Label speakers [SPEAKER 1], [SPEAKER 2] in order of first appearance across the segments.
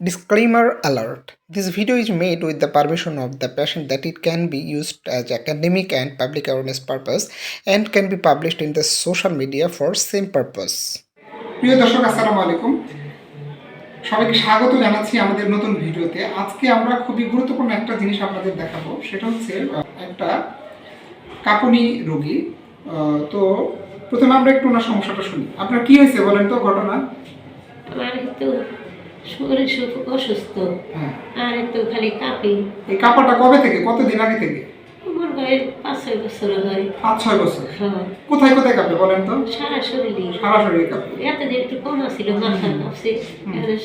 [SPEAKER 1] Disclaimer alert This video is made with the permission of the patient that it can be used as academic and public awareness purpose and can be published in the social media for same purpose.
[SPEAKER 2] প্রিয় দর্শক আসসালামু আলাইকুম সবাইকে স্বাগত জানাচ্ছি আমাদের নতুন ভিডিওতে আজকে আমরা খুবই গুরুত্বপূর্ণ একটা জিনিস আপনাদের দেখাবো সেটা হচ্ছে একটা কাঁপুনি রোগী তো প্রথমে আমরা একটু ওনার সমস্যাটা শুনি আপনার কি হয়েছে বলেন তো ঘটনা
[SPEAKER 3] আমার শরীর অসুস্থ। আর একটু খালি কাঁপি।
[SPEAKER 2] এই কাঁপাটা কবে থেকে? কতদিন আগে থেকে?
[SPEAKER 3] আমার গায়ে পাঁচ ছয় বছর হয়।
[SPEAKER 2] পাঁচ ছয় বছর? কোথায় কোথায় কাঁপে বলেন তো?
[SPEAKER 3] সারা শরীরই
[SPEAKER 2] সারা শরীরে কাঁপে।
[SPEAKER 3] এতদিন একটু কম ছিল মাথা কাঁপছে।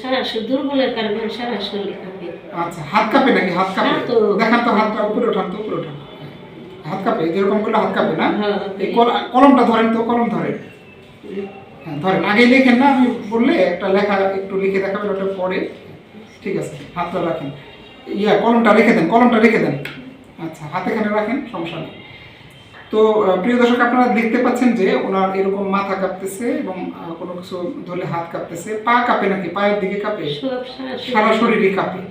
[SPEAKER 3] সারা শরীর দুর্বলের কারণে সারা শরীর কাঁপে।
[SPEAKER 2] আচ্ছা হাত কাঁপে নাকি? হাত কাঁপে?
[SPEAKER 3] তো।
[SPEAKER 2] দেখান তো হাতটা উপরে ওঠান তো উপরে ওঠান। হাত কাঁপে? যেরকম করলে হাত কাঁপে না?
[SPEAKER 3] হ্যাঁ।
[SPEAKER 2] এই কলমটা ধরেন তো কলম ধরেন। ধরেন আগে লেখেন না আমি বললে একটা লেখা একটু লিখে দেখাবেন ওটা পরে। ঠিক আছে হাতটা রাখেন। ইয়া কলমটা রেখে দেন কলমটা রেখে দেন। আচ্ছা হাতে এখানে রাখেন সমস্যা নেই। তো প্রিয় দর্শক আপনারা দেখতে পাচ্ছেন যে ওনার এরকম মাথা কাঁপতেছে এবং কোনো কিছু ধরলে হাত কাঁপতেছে। পা কাঁপে নাকি? পায়ের দিকে কাঁপে?
[SPEAKER 3] সারা
[SPEAKER 2] শরীরই কাঁপে।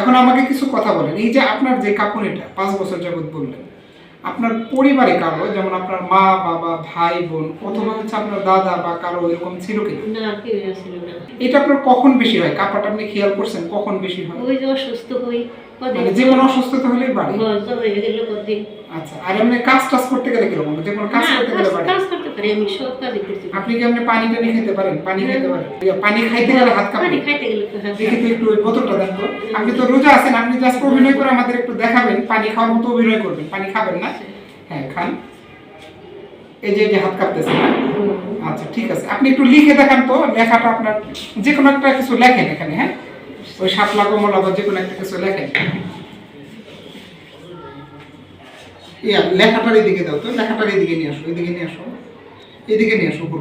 [SPEAKER 2] এখন আমাকে কিছু কথা বলেন। এই যে আপনার যে কাঁপুনিটা পাঁচ বছর যাবত বললেন আপনার পরিবারে কারও যেমন আপনার মা বাবা ভাই বোন অথবা হচ্ছে আপনার দাদা বা কারও এরকম ছিল কি এটা আপনার কখন বেশি হয়? কাপাটা আপনি খেয়াল করছেন কখন বেশি হয়?
[SPEAKER 3] ওই যে অসুস্থ হই
[SPEAKER 2] মানে যে কোনো অসুস্থতা হলেই বাড়ি।
[SPEAKER 3] হয়ে
[SPEAKER 2] আচ্ছা আর এমনি কাজ টাজ করতে গেলে কীরকম? যে কোনো কাজ করতে গেলে
[SPEAKER 3] কাজ-
[SPEAKER 2] বাড়ে?
[SPEAKER 3] কাজ আমি সব কাজই করতে পারি
[SPEAKER 2] আপনি কি আপনি পানি টানি খেতে পারেন? পানি খেতে পারেন? পানি খাইতে গেলে হাত কাঁপে।
[SPEAKER 3] পানি খাইতে গেলে
[SPEAKER 2] একটু ওই বোতলটা দেন তো। আপনি তো রোজা আছেন আপনি জাস্ট অভিনয় করে আমাদের একটু দেখাবেন। পানি খাওয়ার মতো অভিনয় করবেন। পানি খাবেন না? হ্যাঁ খান। এই যে হাত কাঁপতেছে না? আচ্ছা ঠিক আছে। আপনি একটু লিখে দেখান তো। লেখাটা আপনার যে কোনো একটা কিছু লেখেন এখানে হ্যাঁ? ওই সাপলা কমলা বা যে কোনো একটা কিছু লেখেন। ইয়া লেখাটার এদিকে দাও তো। লেখাটার এদিকে নিয়ে আসো এদিকে নিয়ে আসো। এদিকে নিয়ে আসো, উপর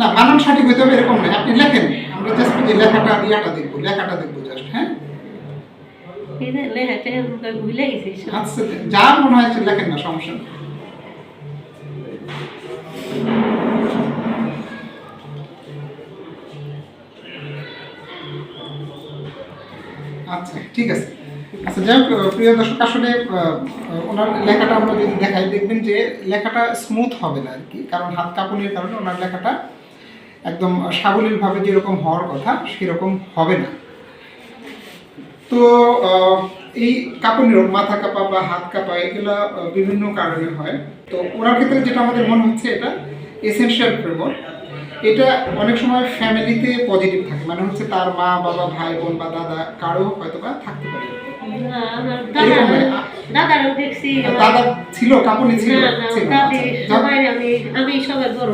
[SPEAKER 2] না, বানান সঠিক হইতে হবে, এরকম নয়। আপনি লেখেন, আমরা জাস্ট লেখাটা, ইয়াটা দেখব, লেখাটা দেখব জাস্ট হ্যাঁ। আচ্ছা যা মনে হয় লেখেন না, সমস্যা আচ্ছা ঠিক আছে। আচ্ছা যাই হোক প্রিয় দর্শক, আসলে ওনার লেখাটা আমরা যদি দেখাই, দেখবেন যে লেখাটা স্মুথ হবে না আর কি। কারণ হাত কাঁপুনির কারণে ওনার লেখাটা একদম সাবলীলভাবে যেরকম হওয়ার কথা, সেরকম হবে না। তো এই কাঁপুনি মাথা কাঁপা বা হাত কাঁপা, এগুলো বিভিন্ন কারণে হয়। তো ওনার ক্ষেত্রে যেটা আমাদের মনে হচ্ছে, এটা এসেনশিয়াল প্রেমর এটা অনেক সময় ফ্যামিলিতে পজিটিভ থাকে মানে হচ্ছে তার মা বাবা ভাই বোন বা দাদা কারও হয়তো বা থাকতে পারে
[SPEAKER 3] দাদা
[SPEAKER 2] নয়।
[SPEAKER 3] দাদারও দেখছি
[SPEAKER 2] দাদা ছিল কাঁপুনি ছিল
[SPEAKER 3] না না
[SPEAKER 2] ছিল,
[SPEAKER 3] দাদি।
[SPEAKER 2] যাক,
[SPEAKER 3] সবাই আমি আমি সবাই বড়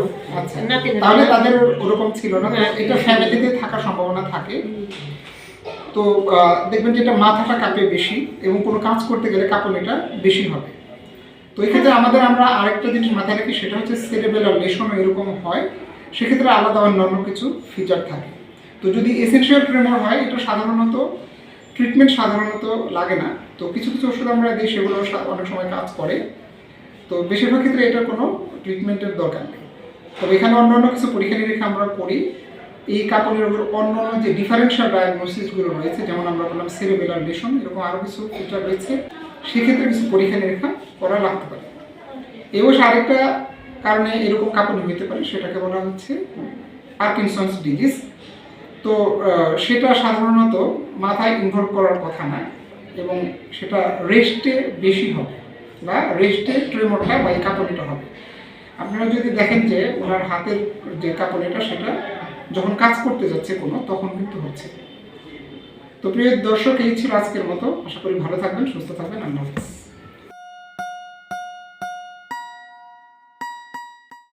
[SPEAKER 3] নাতি নাতি।
[SPEAKER 2] তাহলে তাদের ওরকম ছিল না তো
[SPEAKER 3] হ্যাঁ।
[SPEAKER 2] এটা ফ্যামিলিতে থাকার সম্ভাবনা থাকে তো দেখবেন যে এটা মাথাটা কাঁপে বেশি এবং কোনো কাজ করতে গেলে কাঁপুনিটা বেশি হবে তো এক্ষেত্রে আমাদের আমরা আরেকটা জিনিস মাথায় রাখি সেটা হচ্ছে সেরেবেলার লেশনও এরকম হয় সেক্ষেত্রে আলাদা অন্যান্য কিছু ফিচার থাকে। তো যদি এসেনশিয়াল ট্রেমর হয়, এটা সাধারণত ট্রিটমেন্ট সাধারণত লাগে না। তো কিছু কিছু ওষুধ আমরা দিই, সেগুলো অনেক সময় কাজ করে। তো বেশিরভাগ ক্ষেত্রে এটার কোনো ট্রিটমেন্টের দরকার নেই। তবে এখানে অন্যান্য কিছু পরীক্ষা নিরীক্ষা আমরা করি। এই কাঁপুনি অন্য অন্য যে ডিফারেন্সিয়াল ডায়াগনোসিসগুলো রয়েছে, যেমন আমরা বললাম সেরেবেলার লেশন এরকম আরও কিছু ফিচার রয়েছে। সেক্ষেত্রে কিছু পরীক্ষা নিরীক্ষা করা লাগতে পারে। অবশ্য আরেকটা কারণে এরকম কাঁপুনি হইতে পারে, সেটাকে বলা হচ্ছে পার্কিনসন্স ডিজিজ তো সেটা সাধারণত মাথায় ইনভলভ করার কথা না এবং সেটা রেস্টে বেশি হবে বা রেস্টে ট্রেমরটা বা এই কাঁপুনিটা হবে। আপনারা যদি দেখেন যে ওনার হাতের যে কাঁপুনিটা, সেটা যখন কাজ করতে যাচ্ছে কোনো, তখন কিন্তু হচ্ছে। তো প্রিয় দর্শক, এই ছিল আজকের মতো। আশা করি ভালো থাকবেন, সুস্থ থাকবেন। আল্লাহ হাফেজ।